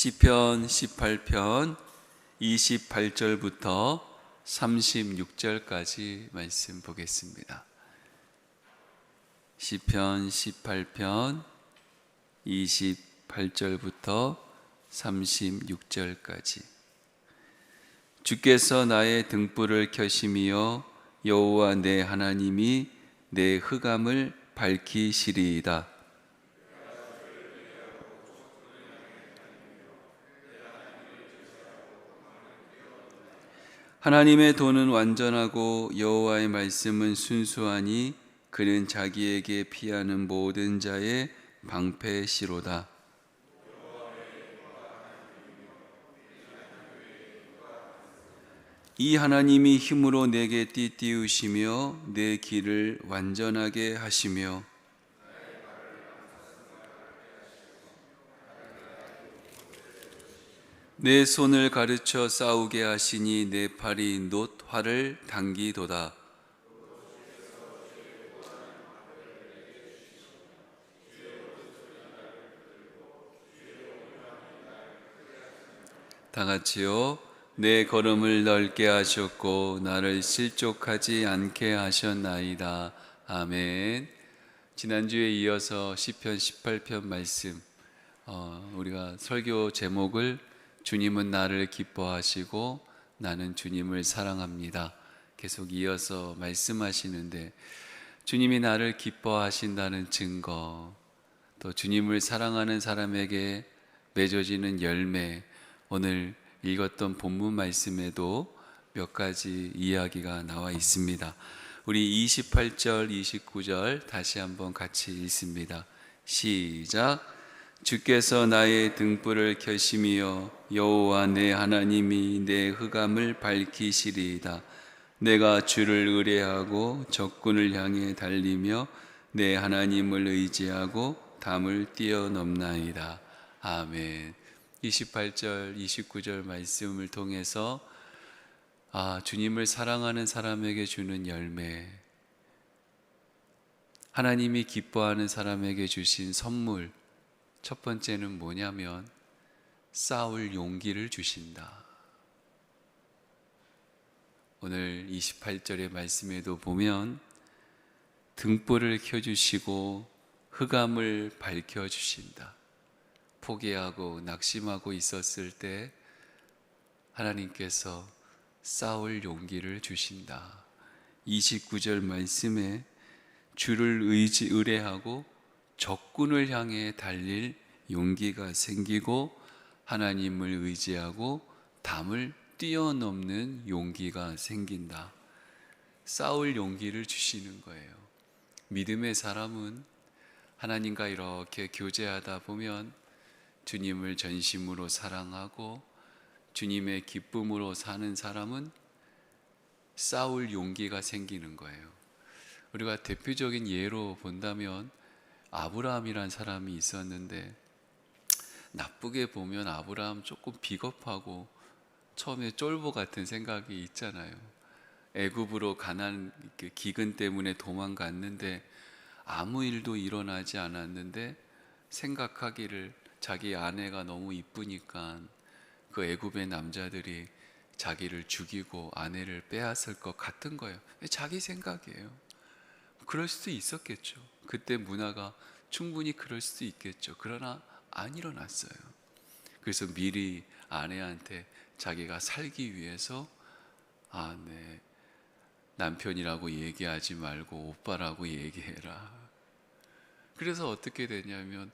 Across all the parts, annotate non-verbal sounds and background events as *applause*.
시편 18편 28절부터 36절까지 말씀 보겠습니다. 시편 18편 28절부터 36절까지 주께서 나의 등불을 켜심이여 여호와 내 하나님이 내 흑암을 밝히시리이다. 하나님의 도는 완전하고 여호와의 말씀은 순수하니 그는 자기에게 피하는 모든 자의 방패시로다. 이 하나님이 힘으로 내게 띠띠우시며 내 길을 완전하게 하시며 내 손을 가르쳐 싸우게 하시니 내 팔이 놋 활을 당기도다. 다 같이요. 내 걸음을 넓게 하셨고 나를 실족하지 않게 하셨나이다. 아멘. 지난주에 이어서 시편 18편 말씀 어, 우리가 설교 제목을 주님은 나를 기뻐하시고 나는 주님을 사랑합니다. 계속 이어서 말씀하시는데 주님이 나를 기뻐하신다는 증거 또 주님을 사랑하는 사람에게 맺어지는 열매 오늘 읽었던 본문 말씀에도 몇 가지 이야기가 나와 있습니다. 우리 28절, 29절 다시 한번 같이 읽습니다. 시작. 주께서 나의 등불을 켜심이여 여호와 내 하나님이 내 흑암을 밝히시리이다. 내가 주를 의뢰하고 적군을 향해 달리며 내 하나님을 의지하고 담을 뛰어넘나이다. 아멘. 28절, 29절 말씀을 통해서 아, 주님을 사랑하는 사람에게 주는 열매, 하나님이 기뻐하는 사람에게 주신 선물, 첫 번째는 뭐냐면 싸울 용기를 주신다. 오늘 28절의 말씀에도 보면 등불을 켜주시고 흑암을 밝혀주신다. 포기하고 낙심하고 있었을 때 하나님께서 싸울 용기를 주신다. 29절 말씀에 주를 의지 의뢰하고 적군을 향해 달릴 용기가 생기고 하나님을 의지하고 담을 뛰어넘는 용기가 생긴다. 싸울 용기를 주시는 거예요. 믿음의 사람은 하나님과 이렇게 교제하다 보면 주님을 전심으로 사랑하고 주님의 기쁨으로 사는 사람은 싸울 용기가 생기는 거예요. 우리가 대표적인 예로 본다면 아브라함이란 사람이 있었는데 나쁘게 보면 아브라함 조금 비겁하고 처음에 쫄보 같은 생각이 있잖아요. 애굽으로 가난 그 기근 때문에 도망갔는데 아무 일도 일어나지 않았는데 생각하기를 자기 아내가 너무 이쁘니까 그 애굽의 남자들이 자기를 죽이고 아내를 빼앗을 것 같은 거예요. 자기 생각이에요. 그럴 수도 있었겠죠. 그때 문화가 충분히 그럴 수도 있겠죠. 그러나 안 일어났어요. 그래서 미리 아내한테 자기가 살기 위해서 아, 네. 남편이라고 얘기하지 말고 오빠라고 얘기해라. 그래서 어떻게 되냐면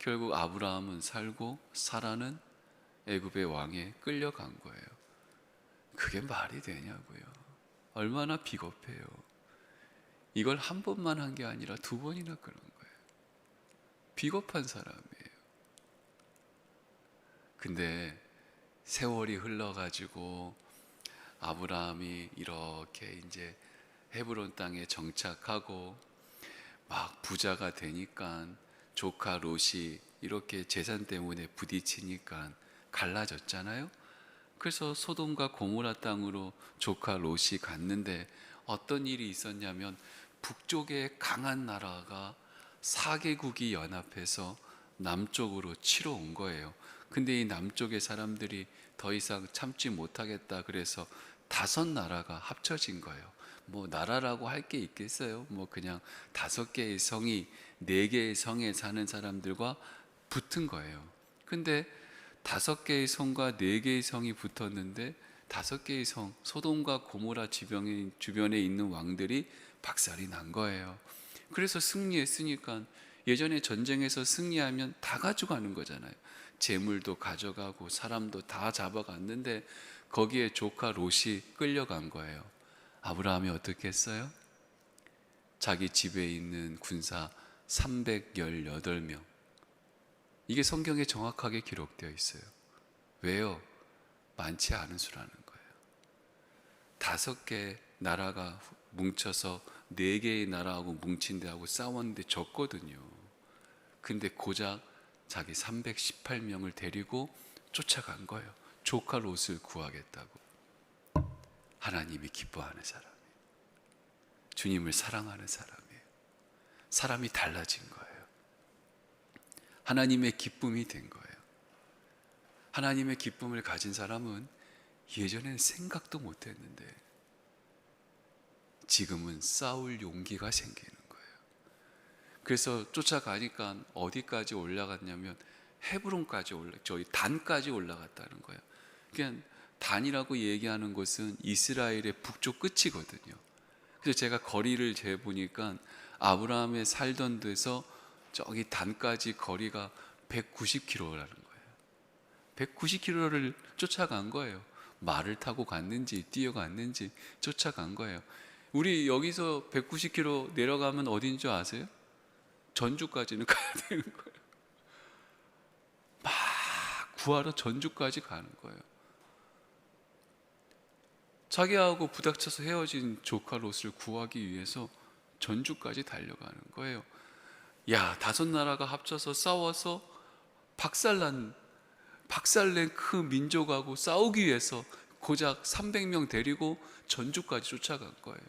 결국 아브라함은 살고 사라는 애굽의 왕에 끌려간 거예요. 그게 말이 되냐고요. 얼마나 비겁해요. 이걸 한 번만 한 게 아니라 두 번이나 그런 거예요. 비겁한 사람이에요. 근데 세월이 흘러가지고 아브라함이 이렇게 이제 헤브론 땅에 정착하고 막 부자가 되니까 조카 롯이 이렇게 재산 때문에 부딪히니까 갈라졌잖아요. 그래서 소돔과 고모라 땅으로 조카 롯이 갔는데 어떤 일이 있었냐면 북쪽에 강한 나라가 사개국이 연합해서 남쪽으로 치러 온 거예요. 근데 이 남쪽의 사람들이 더 이상 참지 못하겠다 그래서 다섯 나라가 합쳐진 거예요. 뭐 나라라고 할 게 있겠어요? 뭐 그냥 다섯 개의 성이 네 개의 성에 사는 사람들과 붙은 거예요. 근데 다섯 개의 성과 네 개의 성이 붙었는데 다섯 개의 성 소돔과 고모라 주변에 주변에 있는 왕들이 박살이 난 거예요. 그래서 승리했으니까 예전에 전쟁에서 승리하면 다 가져가는 거잖아요. 재물도 가져가고 사람도 다 잡아갔는데 거기에 조카 롯이 끌려간 거예요. 아브라함이 어떻게 했어요? 자기 집에 있는 군사 318명. 이게 성경에 정확하게 기록되어 있어요. 왜요? 많지 않은 수라는 거예요. 다섯 개 나라가 뭉쳐서 네 개의 나라하고 뭉친 데하고 싸웠는데 졌거든요. 근데 고작 자기 318명을 데리고 쫓아간 거예요. 조카 롯을 구하겠다고. 하나님이 기뻐하는 사람이에요. 주님을 사랑하는 사람이에요. 사람이 달라진 거예요. 하나님의 기쁨이 된 거예요. 하나님의 기쁨을 가진 사람은 예전엔 생각도 못 했는데 지금은 싸울 용기가 생기는 거예요. 그래서 쫓아가니까 어디까지 올라갔냐면 헤브론까지 올라 저희 단까지 올라갔다는 거예요. 그냥 단이라고 얘기하는 곳은 이스라엘의 북쪽 끝이거든요. 그래서 제가 거리를 재 보니까 아브라함의 살던 데서 저기 단까지 거리가 190km라는 거예요. 190km를 쫓아간 거예요. 말을 타고 갔는지 뛰어갔는지 쫓아간 거예요. 우리 여기서 190km 내려가면 어딘 줄 아세요? 전주까지는 *laughs* 가야 되는 거예요. 막 구하러 전주까지 가는 거예요. 자기하고 부닥쳐서 헤어진 조카 롯을 구하기 위해서 전주까지 달려가는 거예요. 야, 다섯 나라가 합쳐서 싸워서 박살난 박살낸 그 민족하고 싸우기 위해서 고작 300명 데리고 전주까지 쫓아간 거예요.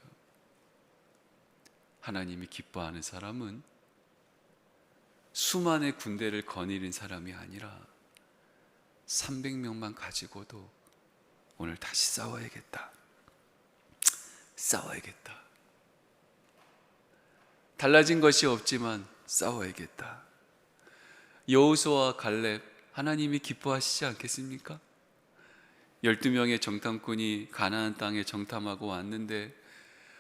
하나님이 기뻐하는 사람은 수만의 군대를 거느린 사람이 아니라 300명만 가지고도 오늘 다시 싸워야겠다. 싸워야겠다. 달라진 것이 없지만 싸워야겠다. 여호수와 갈렙 하나님이 기뻐하시지 않겠습니까? 12명의 정탐꾼이 가나안 땅에 정탐하고 왔는데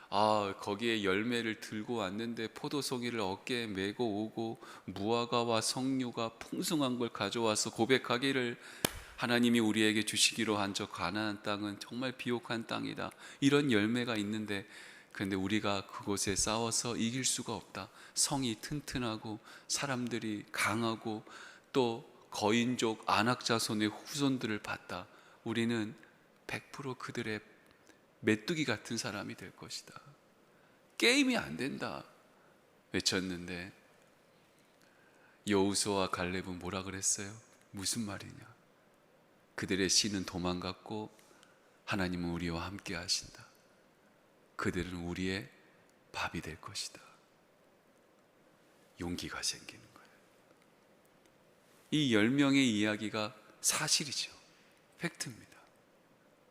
아, 거기에 열매를 들고 왔는데 포도송이를 어깨에 메고 오고 무화과와 석류가 풍성한 걸 가져와서 고백하기를 하나님이 우리에게 주시기로 한 저 가나안 땅은 정말 비옥한 땅이다. 이런 열매가 있는데 근데 우리가 그곳에 싸워서 이길 수가 없다. 성이 튼튼하고 사람들이 강하고 또 거인족 안악자손의 후손들을 봤다. 우리는 100% 그들의 메뚜기 같은 사람이 될 것이다. 게임이 안 된다. 외쳤는데 여우수와 갈렙은 뭐라 그랬어요? 무슨 말이냐? 그들의 신은 도망갔고 하나님은 우리와 함께 하신다. 그들은 우리의 밥이 될 것이다. 용기가 생기는. 이열 명의 이야기가 사실이죠. 팩트입니다.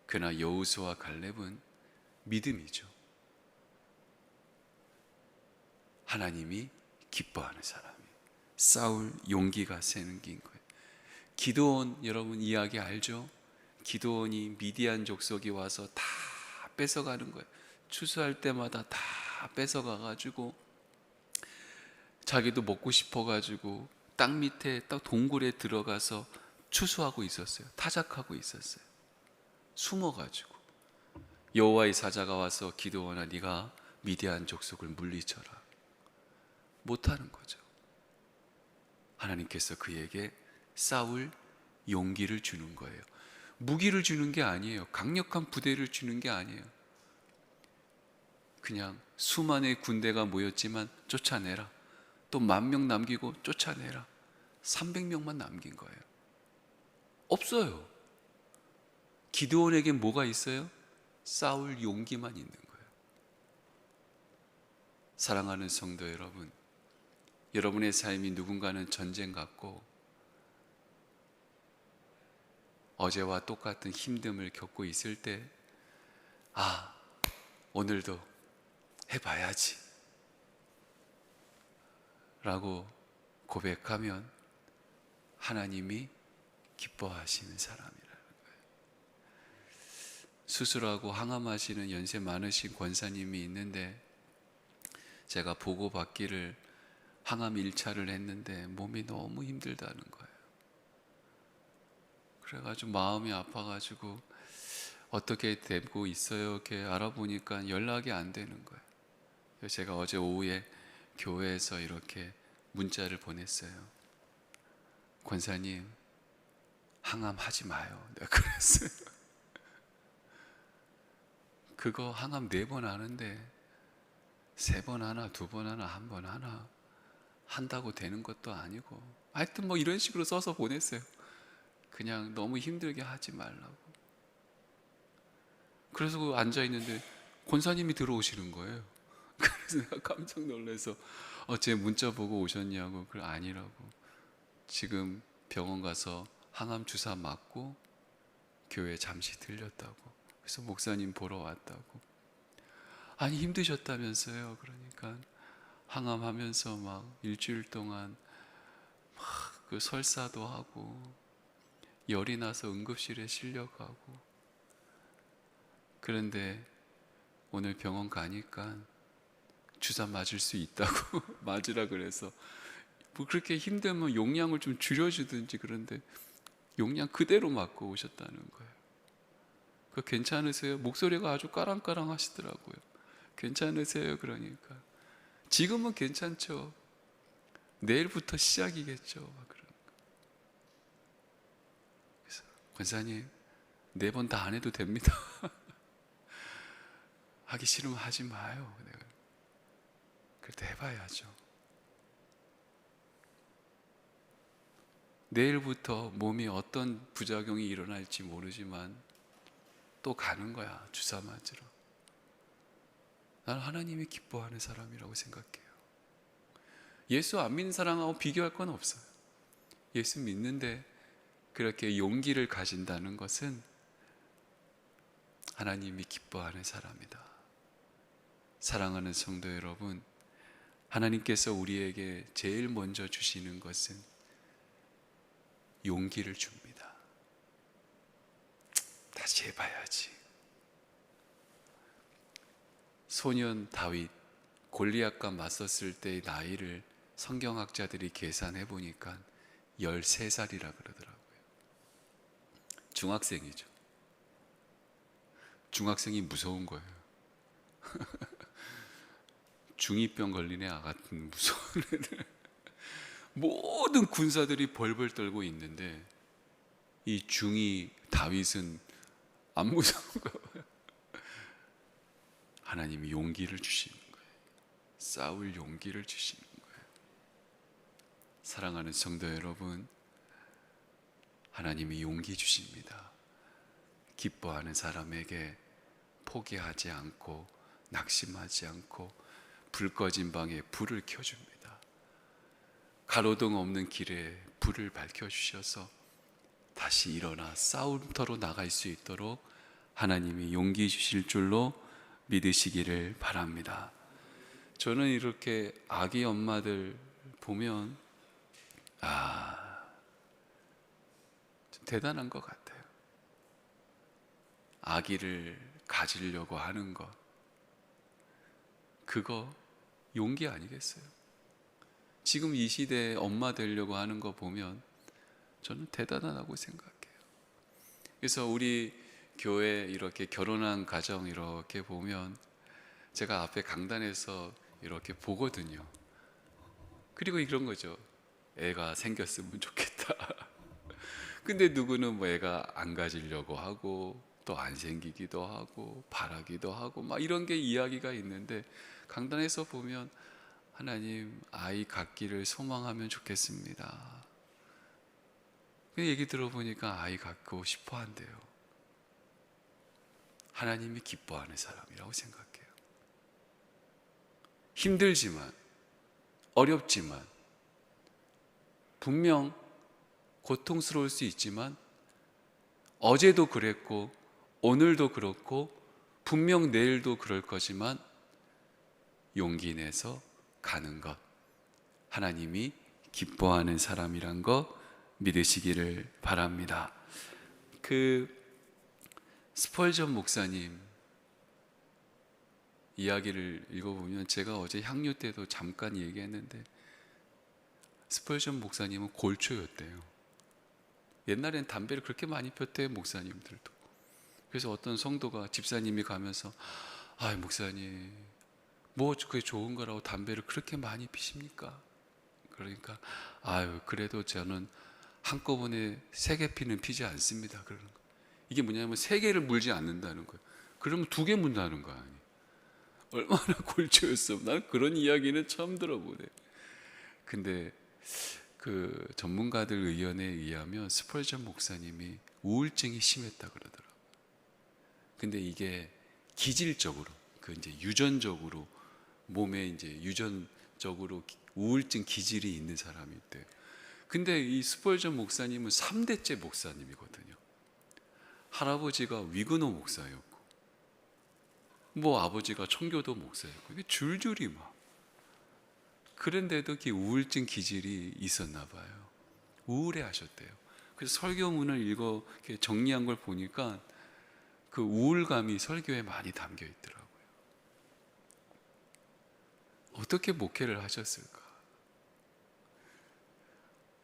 그러나 여우수와 갈렙은 믿음이죠. 하나님이 기뻐하는 사람이 싸울 용기가 생긴 거예요. 기도원 여러분 이야기 알죠? 기도원이 미디안 족속이 와서 다 뺏어가는 거예요. 추수할 때마다 다 뺏어가 가지고 자기도 먹고 싶어 가지고 땅 밑에 딱 동굴에 들어가서 추수하고 있었어요. 타작하고 있었어요. 숨어 가지고 여호와의 사자가 와서 기도원아 네가 미디안 족속을 물리쳐라. 못 하는 거죠. 하나님께서 그에게 싸울 용기를 주는 거예요. 무기를 주는 게 아니에요. 강력한 부대를 주는 게 아니에요. 그냥 수만의 군대가 모였지만 쫓아내라. 또 만 명 남기고 쫓아내라. 300명만 남긴 거예요. 없어요. 기드온에게 뭐가 있어요? 싸울 용기만 있는 거예요. 사랑하는 성도 여러분, 여러분의 삶이 누군가는 전쟁 같고 어제와 똑같은 힘듦을 겪고 있을 때, 아, 오늘도 해봐야지. 라고 고백하면 하나님이 기뻐하시는 사람이라는 거예요. 수술하고 항암하시는 연세 많으신 권사님이 있는데 제가 보고받기를 항암 1차를 했는데 몸이 너무 힘들다는 거예요. 그래가지고 마음이 아파가지고 어떻게 되고 있어요? 이렇게 알아보니까 연락이 안 되는 거예요. 제가 어제 오후에 교회에서 이렇게 문자를 보냈어요. 권사님, 항암하지 마요. 내가 그랬어요. *laughs* 그거 항암 네 번 하는데 세 번 하나, 두 번 하나, 한 번 하나 한다고 되는 것도 아니고 하여튼 뭐 이런 식으로 써서 보냈어요. 그냥 너무 힘들게 하지 말라고. 그래서 그 앉아 있는데 권사님이 들어오시는 거예요. 그래서 내가 깜짝 놀라서 어, 제 문자 보고 오셨냐고 그래 아니라고. 지금 병원 가서 항암 주사 맞고 교회 잠시 들렸다고. 그래서 목사님 보러 왔다고. 아니 힘드셨다면서요. 그러니까 항암하면서 막 일주일 동안 막 그 설사도 하고 열이 나서 응급실에 실려가고. 그런데 오늘 병원 가니까 주사 맞을 수 있다고 *laughs* 맞으라 그래서 뭐 그렇게 힘들면 용량을 좀 줄여주든지 그런데 용량 그대로 맞고 오셨다는 거예요. 그 괜찮으세요? 목소리가 아주 까랑까랑 하시더라고요. 괜찮으세요? 그러니까 지금은 괜찮죠. 내일부터 시작이겠죠. 권사님 네 번 다 안 해도 됩니다. *laughs* 하기 싫으면 하지 마요. 내가 그래도 해봐야죠. 내일부터 몸이 어떤 부작용이 일어날지 모르지만 또 가는 거야 주사 맞으러. 난 하나님이 기뻐하는 사람이라고 생각해요. 예수 안 믿는 사람하고 비교할 건 없어요. 예수 믿는데 그렇게 용기를 가진다는 것은 하나님이 기뻐하는 사람이다. 사랑하는 성도 여러분, 하나님께서 우리에게 제일 먼저 주시는 것은 용기를 줍니다. 다시 해봐야지. 소년 다윗 골리앗과 맞섰을 때의 나이를 성경학자들이 계산해 보니까 13살이라 그러더라고요. 중학생이죠. 중학생이 무서운 거예요. *laughs* 중이병 걸린 애 같은 무서운 애들. *laughs* 모든 군사들이 벌벌 떨고 있는데 이 중이 다윗은 안 무서운가 봐요. *laughs* 하나님이 용기를 주시는 거예요. 싸울 용기를 주시는 거예요. 사랑하는 성도 여러분, 하나님이 용기 주십니다. 기뻐하는 사람에게 포기하지 않고 낙심하지 않고 불 꺼진 방에 불을 켜줍니다. 가로등 없는 길에 불을 밝혀주셔서 다시 일어나 싸움터로 나갈 수 있도록 하나님이 용기 주실 줄로 믿으시기를 바랍니다. 저는 이렇게 아기 엄마들 보면 아, 좀 대단한 것 같아요. 아기를 가지려고 하는 것. 그거 용기 아니겠어요? 지금 이 시대에 엄마 되려고 하는 거 보면 저는 대단하다고 생각해요. 그래서 우리 교회 이렇게 결혼한 가정 이렇게 보면 제가 앞에 강단에서 이렇게 보거든요. 그리고 이런 거죠. 애가 생겼으면 좋겠다. *laughs* 근데 누구는 뭐 애가 안 가지려고 하고 또 안 생기기도 하고 바라기도 하고 막 이런 게 이야기가 있는데 강단에서 보면 하나님 아이 갖기를 소망하면 좋겠습니다. 그 얘기 들어보니까 아이 갖고 싶어 한대요. 하나님이 기뻐하는 사람이라고 생각해요. 힘들지만, 어렵지만, 분명 고통스러울 수 있지만, 어제도 그랬고 오늘도 그렇고 분명 내일도 그럴 거지만 용기 내서 가는 것 하나님이 기뻐하는 사람이란 거 믿으시기를 바랍니다. 그 스펄전 목사님 이야기를 읽어보면 제가 어제 향유 때도 잠깐 얘기했는데 스펄전 목사님은 골초였대요. 옛날엔 담배를 그렇게 많이 폈대요 목사님들도. 그래서 어떤 성도가 집사님이 가면서 아 목사님 뭐 그게 좋은 거라고 담배를 그렇게 많이 피십니까? 그러니까 아유 그래도 저는 한꺼번에 세 개 피는 피지 않습니다. 그러는 거. 이게 뭐냐면 세 개를 물지 않는다는 거예요. 그러면 두 개 문다는 거 아니? 얼마나 *laughs* 골초였어. 난 그런 이야기는 처음 들어보네. 근데 그 전문가들 의견에 의하면 스펄전 목사님이 우울증이 심했다 그러더라고. 근데 이게 기질적으로 그 이제 유전적으로 몸에 이제 유전적으로 기- 우울증 기질이 있는 있대요. 근데 이 스펄전 목사님은 3대째 목사님이거든요. 할아버지가 위그노 목사였고 뭐 아버지가 청교도 목사였고 줄줄이 막 그런데도 그 우울증 기질이 있었나 봐요. 우울해 하셨대요. 그래서 설교문을 읽어 정리한 걸 보니까 그 우울감이 설교에 많이 담겨 있더라고요. 어떻게 목회를 하셨을까?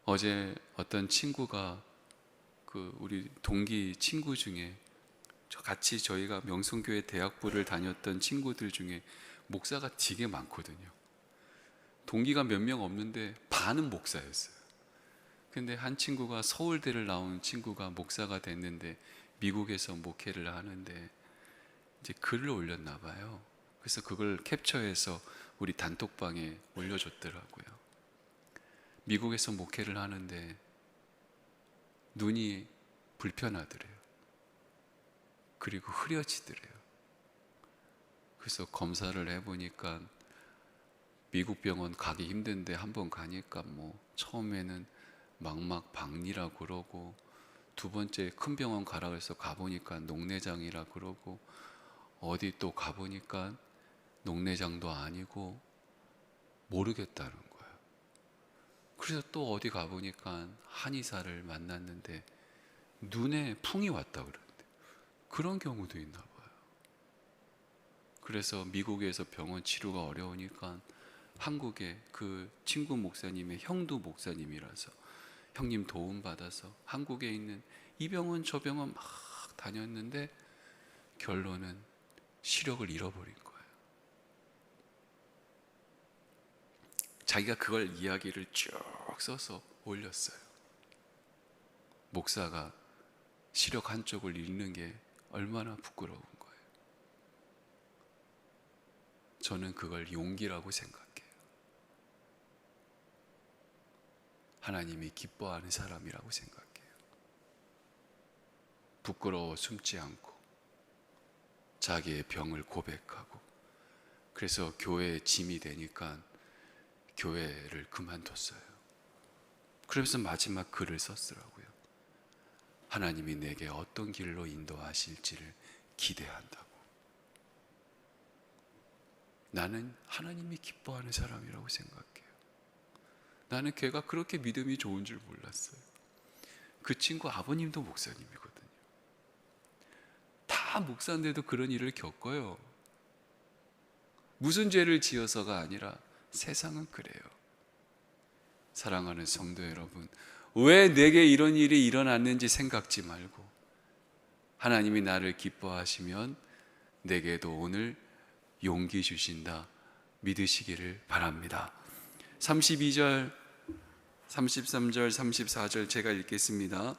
어제 어떤 친구가 그 우리 동기 친구 중에 저 같이 저희가 명성교회 대학부를 다녔던 친구들 중에 목사가 되게 많거든요. 동기가 몇 명 없는데 반은 목사였어요. 근데 한 친구가 서울대를 나온 친구가 목사가 됐는데 미국에서 목회를 하는데 이제 글을 올렸나 봐요. 그래서 그걸 캡처해서 우리 단톡방에 올려줬더라고요. 미국에서 목회를 하는데 눈이 불편하더래요. 그리고 흐려지더래요. 그래서 검사를 해보니까 미국 병원 가기 힘든데 한번 가니까 뭐 처음에는 막막 박리라 그러고 두 번째 큰 병원 가라 그래서 가보니까 녹내장이라 그러고 어디 또 가보니까 녹내장도 아니고 모르겠다는 거예요. 그래서 또 어디 가보니까 한의사를 만났는데 눈에 풍이 왔다 그러는데 그런 경우도 있나 봐요. 그래서 미국에서 병원 치료가 어려우니까 한국에 그 친구 목사님의 형도 목사님이라서 형님 도움 받아서 한국에 있는 이 병원 저 병원 막 다녔는데 결론은 시력을 잃어버린 거예요. 자기가 그걸 이야기를 쭉 써서 올렸어요. 목사가 시력 한쪽을 잃는 게 얼마나 부끄러운 거예요. 저는 그걸 용기라고 생각해요. 하나님이 기뻐하는 사람이라고 생각해요. 부끄러워 숨지 않고 자기의 병을 고백하고 그래서 교회의 짐이 되니까 교회를 그만뒀어요. 그러면서 마지막 글을 썼더라고요. 하나님이 내게 어떤 길로 인도하실지를 기대한다고. 나는 하나님이 기뻐하는 사람이라고 생각해요. 나는 걔가 그렇게 믿음이 좋은 줄 몰랐어요. 그 친구 아버님도 목사님이거든요. 다 목사인데도 그런 일을 겪어요. 무슨 죄를 지어서가 아니라 세상은 그래요. 사랑하는 성도 여러분, 왜 내게 이런 일이 일어났는지 생각지 말고 하나님이 나를 기뻐하시면 내게도 오늘 용기 주신다 믿으시기를 바랍니다. 32절, 33절, 34절 제가 읽겠습니다.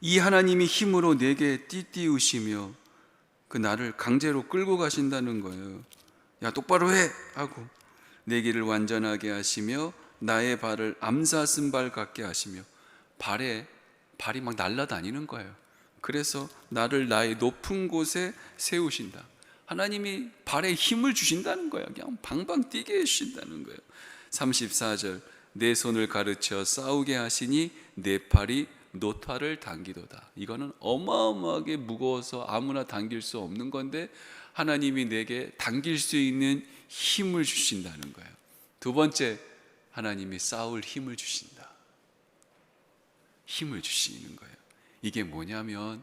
이 하나님이 힘으로 내게 띠띠우시며 그 나를 강제로 끌고 가신다는 거예요. 야 똑바로 해 하고 내 길을 완전하게 하시며 나의 발을 암사슴 발 같게 하시며 발에 발이 막 날아다니는 거예요. 그래서 나를 나의 높은 곳에 세우신다. 하나님이 발에 힘을 주신다는 거예요. 그냥 방방 뛰게 해주신다는 거예요. 34절 내 손을 가르쳐 싸우게 하시니 내 팔이 노타를 당기도다. 이거는 어마어마하게 무거워서 아무나 당길 수 없는 건데 하나님이 내게 당길 수 있는 힘을 주신다는 거예요. 두 번째, 하나님이 싸울 힘을 주신다. 힘을 주시는 거예요. 이게 뭐냐면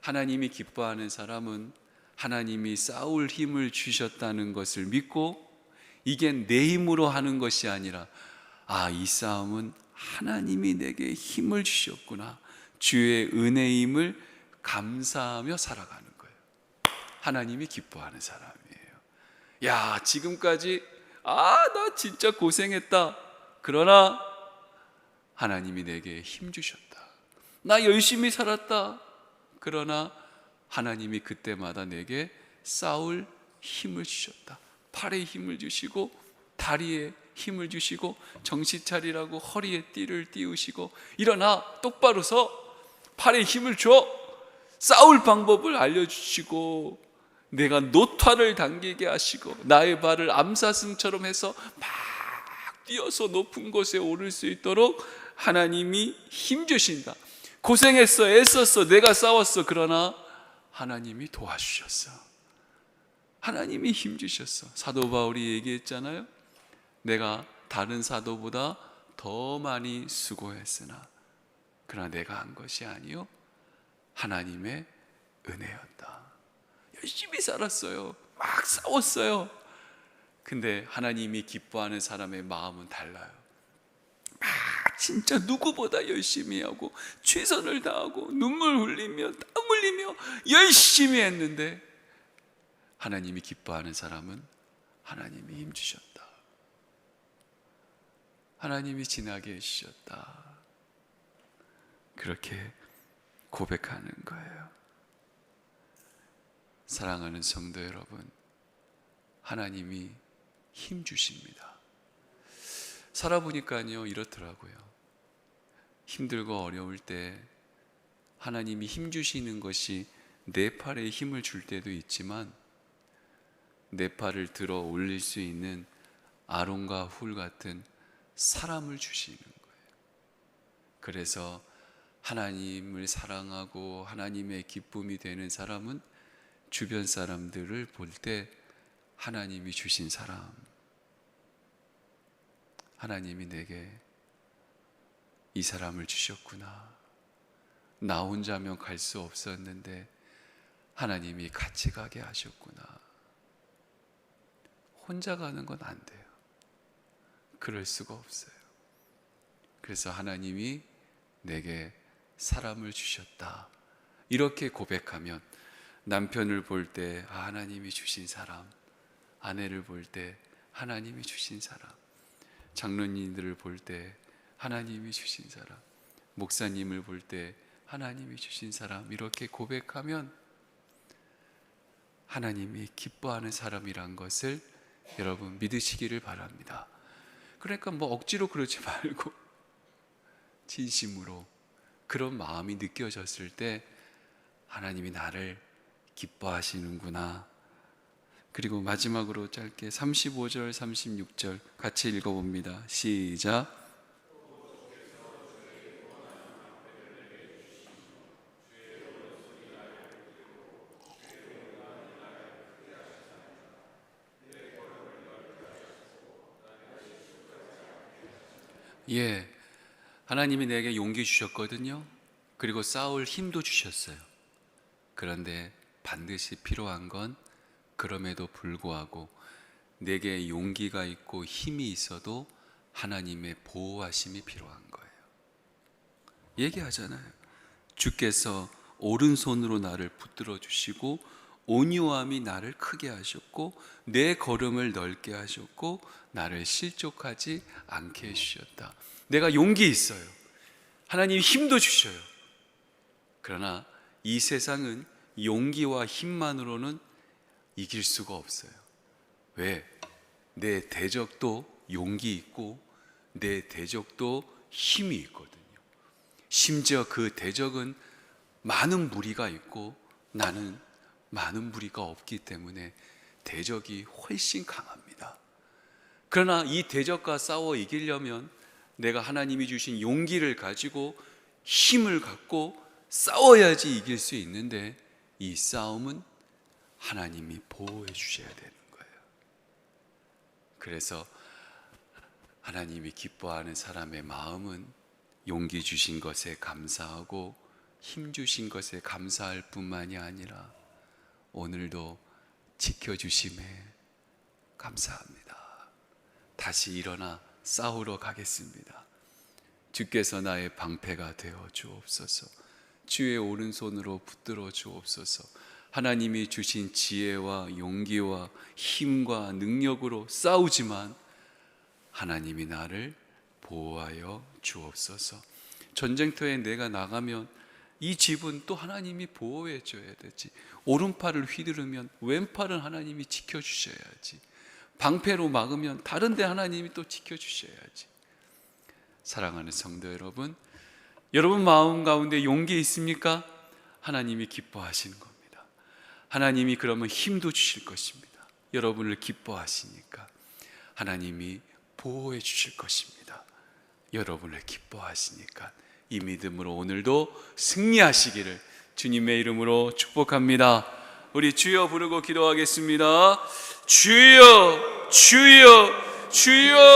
하나님이 기뻐하는 사람은 하나님이 싸울 힘을 주셨다는 것을 믿고 이게 내 힘으로 하는 것이 아니라 아, 이 싸움은 하나님이 내게 힘을 주셨구나. 주의 은혜임을 감사하며 살아가는. 하나님이 기뻐하는 사람이에요. 야, 지금까지 아, 나 진짜 고생했다. 그러나 하나님이 내게 힘 주셨다. 나 열심히 살았다. 그러나 하나님이 그때마다 내게 싸울 힘을 주셨다. 팔에 힘을 주시고 다리에 힘을 주시고 정신 차리라고 허리에 띠를 띄우시고 일어나 똑바로 서 팔에 힘을 줘 싸울 방법을 알려주시고 내가 노타를 당기게 하시고 나의 발을 암사슴처럼 해서 막 뛰어서 높은 곳에 오를 수 있도록 하나님이 힘 주신다. 고생했어, 애썼어, 내가 싸웠어. 그러나 하나님이 도와주셨어. 하나님이 힘 주셨어. 사도 바울이 얘기했잖아요. 내가 다른 사도보다 더 많이 수고했으나 그러나 내가 한 것이 아니요 하나님의 은혜였다. 열심히 살았어요. 막 싸웠어요. 근데 하나님이 기뻐하는 사람의 마음은 달라요. 막 진짜 누구보다 열심히 하고 최선을 다하고 눈물 흘리며 땀 흘리며 열심히 했는데 하나님이 기뻐하는 사람은 하나님이 힘 주셨다. 하나님이 지나게 해주셨다. 그렇게 고백하는 거예요. 사랑하는 성도 여러분, 하나님이 힘 주십니다. 살아보니까요, 이렇더라고요. 힘들고 어려울 때 하나님이 힘 주시는 것이 내 팔에 힘을 줄 때도 있지만 내 팔을 들어 올릴 수 있는 아론과 훌 같은 사람을 주시는 거예요. 그래서 하나님을 사랑하고 하나님의 기쁨이 되는 사람은 주변 사람들을 볼 때 하나님이 주신 사람, 하나님이 내게 이 사람을 주셨구나. 나 혼자면 갈 수 없었는데 하나님이 같이 가게 하셨구나. 혼자 가는 건 안 돼요. 그럴 수가 없어요. 그래서 하나님이 내게 사람을 주셨다. 이렇게 고백하면 남편을 볼 때 아, 하나님이 주신 사람, 아내를 볼 때 하나님이 주신 사람, 장로님들을 볼 때 하나님이 주신 사람, 목사님을 볼 때 하나님이 주신 사람 이렇게 고백하면 하나님이 기뻐하는 사람이란 것을 여러분 믿으시기를 바랍니다. 그러니까 뭐 억지로 그러지 *laughs* 말고 진심으로 그런 마음이 느껴졌을 때 하나님이 나를 기뻐하시는구나. 그리고 마지막으로 짧게 35절, 36절 같이 읽어봅니다. 시작. 예, 하나님이 내게 용기 주셨거든요. 그리고 싸울 힘도 주셨어요. 그런데 반드시 필요한 건 그럼에도 불구하고 내게 용기가 있고 힘이 있어도 하나님의 보호하심이 필요한 거예요. 얘기하잖아요. 주께서 오른손으로 나를 붙들어 주시고 온유함이 나를 크게 하셨고 내 걸음을 넓게 하셨고 나를 실족하지 않게 해주셨다. 내가 용기 있어요. 하나님 힘도 주셔요. 그러나 이 세상은 용기와 힘만으로는 이길 수가 없어요. 왜? 내 대적도 용기 있고 내 대적도 힘이 있거든요. 심지어 그 대적은 많은 무리가 있고 나는 많은 무리가 없기 때문에 대적이 훨씬 강합니다. 그러나 이 대적과 싸워 이기려면 내가 하나님이 주신 용기를 가지고 힘을 갖고 싸워야지 이길 수 있는데 이 싸움은 하나님이 보호해 주셔야 되는 거예요. 그래서 하나님이 기뻐하는 사람의 마음은 용기 주신 것에 감사하고 힘 주신 것에 감사할 뿐만이 아니라 오늘도 지켜주심에 감사합니다. 다시 일어나 싸우러 가겠습니다. 주께서 나의 방패가 되어 주옵소서. 주의 오른손으로 붙들어 주옵소서. 하나님이 주신 지혜와 용기와 힘과 능력으로 싸우지만 하나님이 나를 보호하여 주옵소서. 전쟁터에 내가 나가면 이 집은 또 하나님이 보호해 줘야 되지. 오른팔을 휘두르면 왼팔은 하나님이 지켜 주셔야지. 방패로 막으면 다른 데 하나님이 또 지켜 주셔야지. 사랑하는 성도 여러분, 여러분 마음 가운데 용기 있습니까? 하나님이 기뻐하시는 겁니다. 하나님이 그러면 힘도 주실 것입니다. 여러분을 기뻐하시니까 하나님이 보호해 주실 것입니다. 여러분을 기뻐하시니까 이 믿음으로 오늘도 승리하시기를 주님의 이름으로 축복합니다. 우리 주여 부르고 기도하겠습니다. 주여, 주여, 주여.